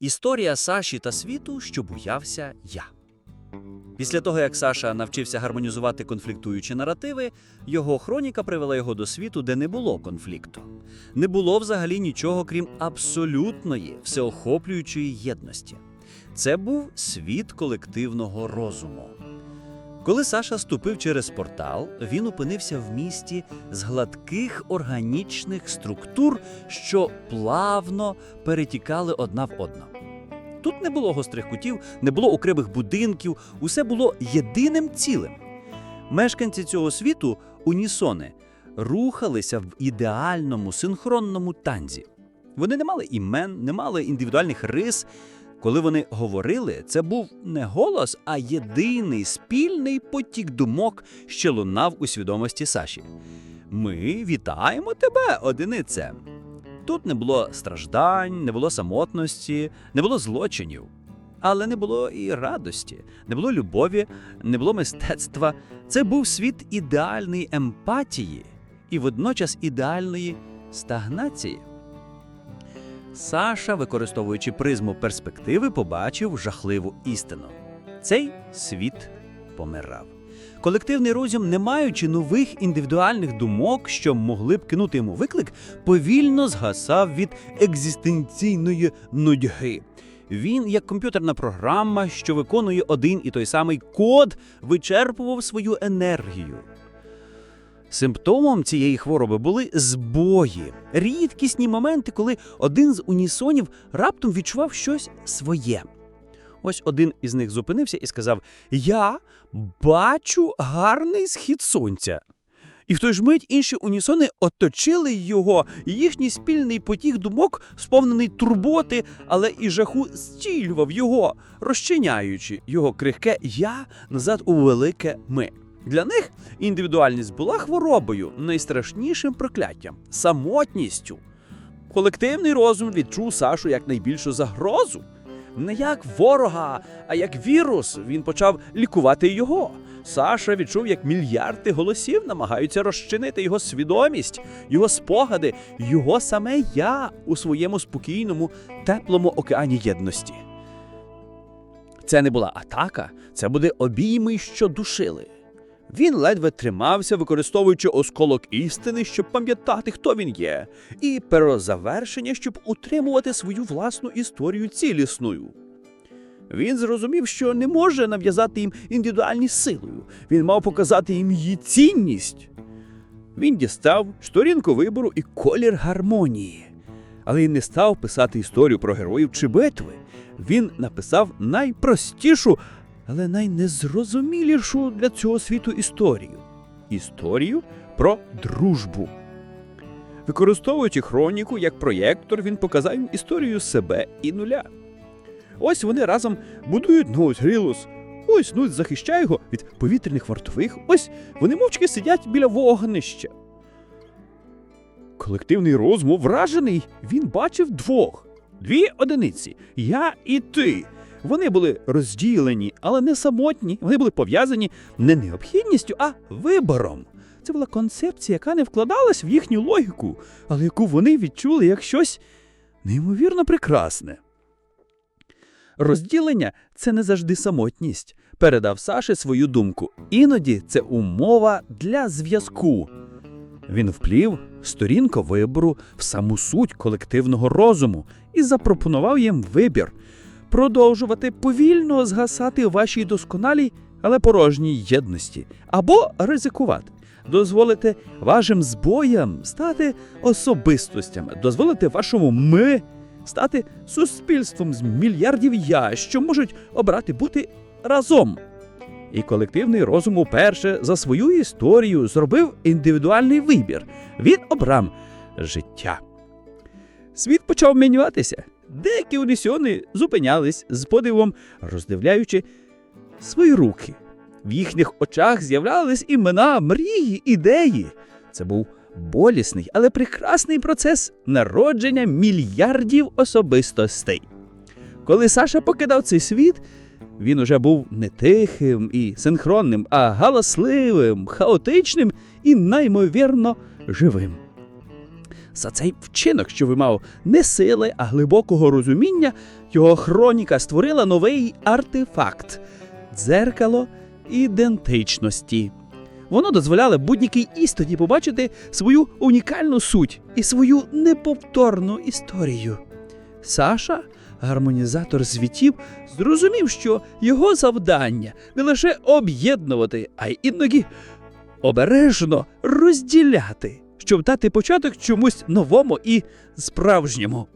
Історія Саші та світу, що боявся я. Після того, як Саша навчився гармонізувати конфліктуючі наративи, його хроніка привела його до світу, де не було конфлікту. Не було взагалі нічого, крім абсолютної, всеохоплюючої єдності. Це був світ колективного розуму. Коли Саша ступив через портал, він опинився в місті з гладких органічних структур, що плавно перетікали одна в одну. Тут не було гострих кутів, не було окремих будинків, усе було єдиним цілим. Мешканці цього світу, унісони, рухалися в ідеальному синхронному танзі. Вони не мали імен, не мали індивідуальних рис. Коли вони говорили, це був не голос, а єдиний спільний потік думок, що лунав у свідомості Саші. Ми вітаємо тебе, одинице. Тут не було страждань, не було самотності, не було злочинів. Але не було і радості, не було любові, не було мистецтва. Це був світ ідеальної емпатії і водночас ідеальної стагнації. Саша, використовуючи призму перспективи, побачив жахливу істину. Цей світ помирав. Колективний розум, не маючи нових індивідуальних думок, що могли б кинути йому виклик, повільно згасав від екзистенційної нудьги. Він, як комп'ютерна програма, що виконує один і той самий код, вичерпував свою енергію. Симптомом цієї хвороби були збої, рідкісні моменти, коли один з унісонів раптом відчував щось своє. Ось один із них зупинився і сказав: Я бачу гарний схід сонця. І в той ж мить інші унісони оточили його, і їхній спільний потік думок, сповнений турботи, але і жаху, зцілював його, розчиняючи його крихке я назад у велике ми. Для них індивідуальність була хворобою, найстрашнішим прокляттям, самотністю. Колективний розум відчув Сашу як найбільшу загрозу. Не як ворога, а як вірус. Він почав лікувати його. Саша відчув, як мільярди голосів намагаються розчинити його свідомість, його спогади, його саме я у своєму спокійному, теплому океані єдності. Це не була атака, це були обійми, що душили. Він ледве тримався, використовуючи осколок істини, щоб пам'ятати, хто він є, і перозавершення, щоб утримувати свою власну історію цілісною. Він зрозумів, що не може нав'язати їм індивідуальність силою. Він мав показати їм її цінність. Він дістав сторінку вибору і колір гармонії. Але він не став писати історію про героїв чи битви. Він написав найпростішу, але найнезрозумілішу для цього світу історію історію про дружбу. Використовуючи хроніку як проєктор, він показав їм історію себе і нуля. Ось вони разом будують новий Грілус. Ось Нуть захищає його від повітряних вартових. Ось вони мовчки сидять біля вогнища. Колективний розум вражений. Він бачив двох. Дві одиниці я і ти. Вони були розділені, але не самотні. Вони були пов'язані не необхідністю, а вибором. Це була концепція, яка не вкладалась в їхню логіку, але яку вони відчули як щось неймовірно прекрасне. Розділення це не завжди самотність. Передав Саші свою думку. Іноді це умова для зв'язку. Він вплів сторінку вибору в саму суть колективного розуму і запропонував їм вибір продовжувати повільно згасати вашій досконалій, але порожній єдності, або ризикувати, дозволити вашим збоям стати особистостями, дозволити вашому ми стати суспільством з мільярдів я, що можуть обрати бути разом. І колективний розум уперше за свою історію зробив індивідуальний вибір. Він обрав життя. Світ почав мінюватися. Деякі унісьони зупинялись з подивом, роздивляючи свої руки. В їхніх очах з'являлись імена, мрії, ідеї. Це був болісний, але прекрасний процес народження мільярдів особистостей. Коли Саша покидав цей світ, він уже був не тихим і синхронним, а галасливим, хаотичним і неймовірно живим. За цей вчинок, що вимав не сили, а глибокого розуміння, його хроніка створила новий артефакт дзеркало ідентичності. Воно дозволяло будь-якій істоті побачити свою унікальну суть і свою неповторну історію. Саша, гармонізатор світів, зрозумів, що його завдання не лише об'єднувати, а й іноді обережно розділяти, щоб дати початок чомусь новому і справжньому.